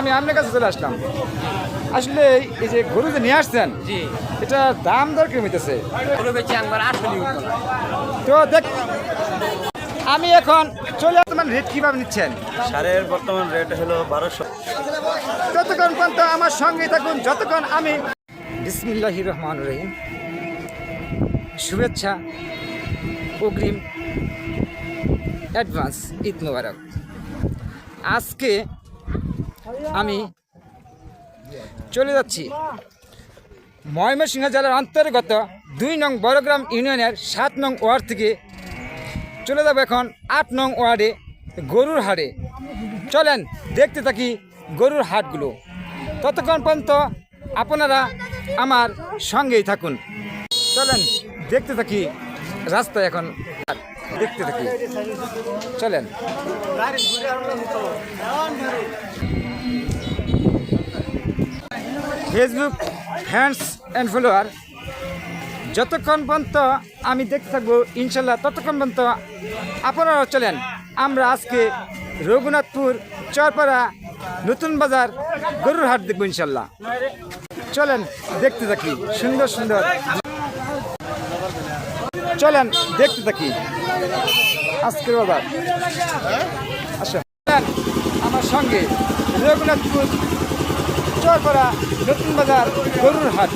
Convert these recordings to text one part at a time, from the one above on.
আমি আপনার কাছে চলে আসলাম। আসলে এই যে গরু যে নিয়ে আসছেন এটা দাম দর হইতেছে না তো। দেখ আমি এখন চলে আসলাম রেট কীভাবে নিচ্ছেন? সারের বর্তমান রেট হলো বারোশো। ততক্ষণ পর্যন্ত আমার সঙ্গে থাকুন যতক্ষণ আমি বিসমিল্লাহ রহমান রহিম। শুভেচ্ছা অগ্রিম অ্যাডভান্স ঈদ মোবারক। আজকে আমি চলে যাচ্ছি। ময়মনসিংহ জেলার অন্তর্গত দুই নং বড়গ্রাম ইউনিয়নের সাত নং ওয়ার্ড থেকে চলে যাব এখন আট নং ওয়ার্ডে গরুর হাটে। চলেন, দেখতে থাকি গরুর হাটগুলো। ততক্ষণ পর্যন্ত আপনারা আমার সঙ্গেই থাকুন। চলেন, দেখতে থাকি রাস্তায় এখন দেখতে থাকি। চলেন। ফেসবুক ফ্যান্স অ্যান্ড ফলোয়ার যতক্ষণ পর্যন্ত আমি দেখতে থাকব, ইনশাল্লাহ ততক্ষণ পর্যন্ত আপনারাও চলেন। আমরা আজকে রঘুনাথপুর, চরপাড়া, নতুন বাজার, গরুর হাট দেখব ইনশাল্লাহ। চলেন, দেখতে থাকি। সুন্দর সুন্দর। চলেন, দেখতে থাকি। আজকের বাজার। আচ্ছা আমার সঙ্গে রঘুনাথপুর চরপাড়া নতুন বাজার গরুর হাট।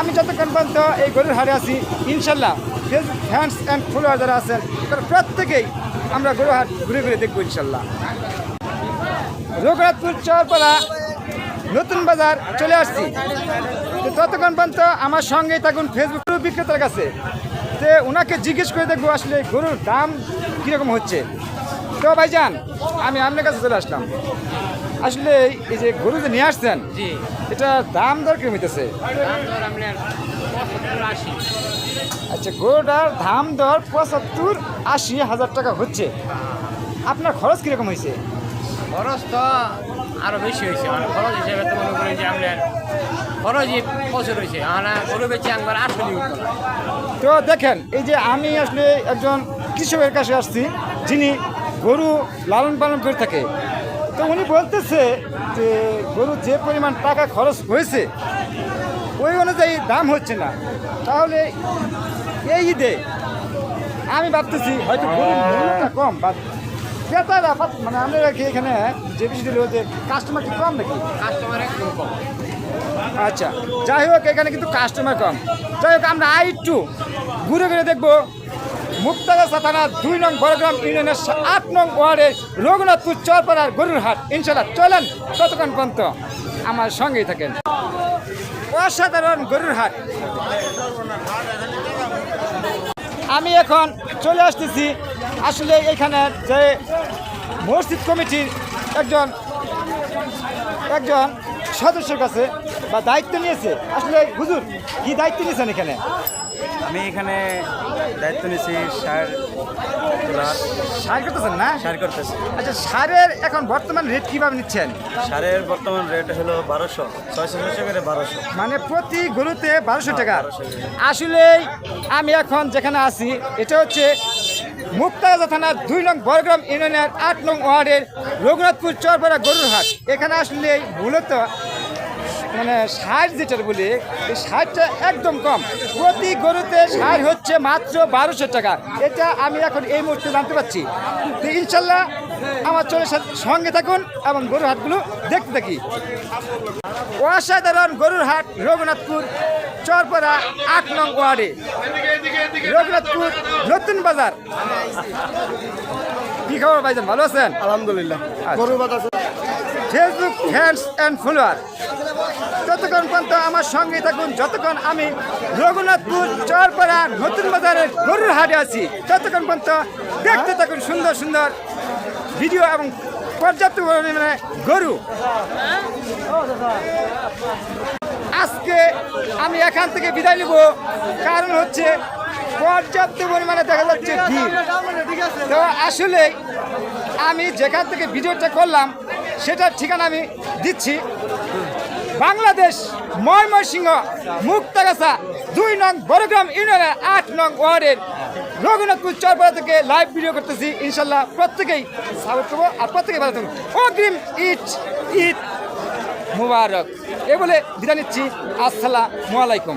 আমি যতক্ষণ পর্যন্ত এই গরুর হাটে আছি, ইনশাল্লাহ ফেসবুক ফ্যান্স অ্যান্ড ফলোয়ার যারা আছেন, তারা প্রত্যেকেই আমরা গরু হাট ঘুরে ঘুরে দেখব ইনশাল্লাহ। রঘুনাথপুর চরপাড়া নতুন বাজার চলে আসছি। ততক্ষণ পর্যন্ত আমার সঙ্গেই থাকুন ফেসবুক বিক্রেতার কাছে। তো ওনাকে জিজ্ঞেস করে দেখব আসলে গরুর দাম কীরকম হচ্ছে। তো ভাইজান, আমি আপনার কাছে চলে আসলাম। আসলে এই যে গরু যে নিয়ে আসছেন এটা দাম দর কীরকম হইতেছে আচ্ছা গরুটার দাম দর পঁচাত্তর আশি হাজার টাকা হচ্ছে। আপনার খরচ কীরকম হয়েছে? খরচ তো আরও বেশি হয়েছে। মানে খরচ হিসেবে তো মনে করেন যে আপনার খরচই প্রচুর হয়েছে। আমরা গরু বেচে একবার আসলে তো দেখেন এই যে আমি আসলে একজন কৃষকের কাছে আসছি যিনি গরু লালন পালন করে থাকে। তো উনি বলতেছে যে গরু যে পরিমাণ টাকা খরচ হয়েছে ওই অনুযায়ী দাম হচ্ছে না। তাহলে এই ঈদে আমি ভাবতেছি হয়তো গরুর মূল্যটা কম বা ক্রেতারা মানে আমরা কি এখানে যে বিষয়টি হলো যে কাস্টমার কি কম নাকি? কাস্টমার কম। আচ্ছা যাই হোক এখানে কিন্তু কাস্টমার কম। যাই হোক আমরা আই একটু ঘুরে ঘুরে দেখব মুক্তাগাছা থানা দুই নং বড়গ্রাম ইউনিয়নের আট নং ওয়ার্ডের রঘুনাথপুর চরপাড়ার গরুর হাট। ইনশাল্লাহ চলেন ততক্ষণ পর্যন্ত আমার সঙ্গেই থাকেন। অসাধারণ গরুর হাট। আমি এখন চলে আসতেছি, আসলে এখানে যে মসজিদ কমিটির একজন একজন সদস্যের কাছে বা দায়িত্ব নিয়েছে। আসলে হুজুর, কি দায়িত্ব নিয়েছেন এখানে? আমি এখানে দায়িত্ব নিয়েছি সার তোলার সার করতেছেন না? সার করতেছি। আচ্ছা সারের এখন বর্তমান রেট কীভাবে নিচ্ছেন? সারের বর্তমান রেট হলো বারোশো ছয়শো ছয়শো করে বারোশো। মানে প্রতি গরুতে বারোশো টাকা। 1200 টাকা। আসলে আমি এখন যেখানে আছি এটা হচ্ছে মুক্তাগাছা থানার দুই নং বড়গ্রাম ইউনিয়নের আট নং ওয়ার্ডের রঘুনাথপুর চরপাড়া গরুর হাট এখানে আসলে মূলত মানে সার যেটা বলি এই সারটা একদম কম। প্রতি গরুতে সার হচ্ছে মাত্র বারোশো টাকা। এটা আমি এখন এই মুহূর্তে জানতে পারছি। তো ইনশাল্লাহ আমার চলে সঙ্গে থাকুন এবং গরুর হাটগুলো দেখতে থাকি। অসাধারণ গরুর হাট রঘুনাথপুর চরপাড়া আট নং ওয়ার্ডে। রঘুনাথপুর নতুন বাজার। কি খবর ভাইজান ভালো আছেন? আলহামদুলিল্লাহ। গরু ফেসবুক ফ্যান্স অ্যান্ড ফলোয়ার ততক্ষণ পর্যন্ত আমার সঙ্গে থাকুন, যতক্ষণ আমি রঘুনাথপুর চরপাড়া নতুন বাজারের গরুর হাটে আছি, ততক্ষণ পর্যন্ত দেখতে থাকুন সুন্দর সুন্দর ভিডিও এবং পর্যাপ্ত পরিমাণে গরু। আজকে আমি এখান থেকে বিদায় নিব। কারণ হচ্ছে পর্যাপ্ত পরিমাণে দেখা যাচ্ছে তো আসলে আমি যেখান থেকে ভিডিওটা করলাম, সেটার ঠিকানা আমি দিচ্ছি। বাংলাদেশ, ময়মনসিংহ, মুক্তাগাছা, দুই নং বড়গ্রাম ইউনিয়নের আট নং ওয়ার্ডের রঘুনাথপুর চরপাড়া থেকে লাইভ ভিডিও করতেছি। ইনশাল্লাহ প্রত্যেকেই সাপোর্ট করব আর প্রত্যেকেই ভালো থাকব অগ্রিম ইট ইট মুবারক। এ বলে বিদায় নিচ্ছি। আসসালামু আলাইকুম।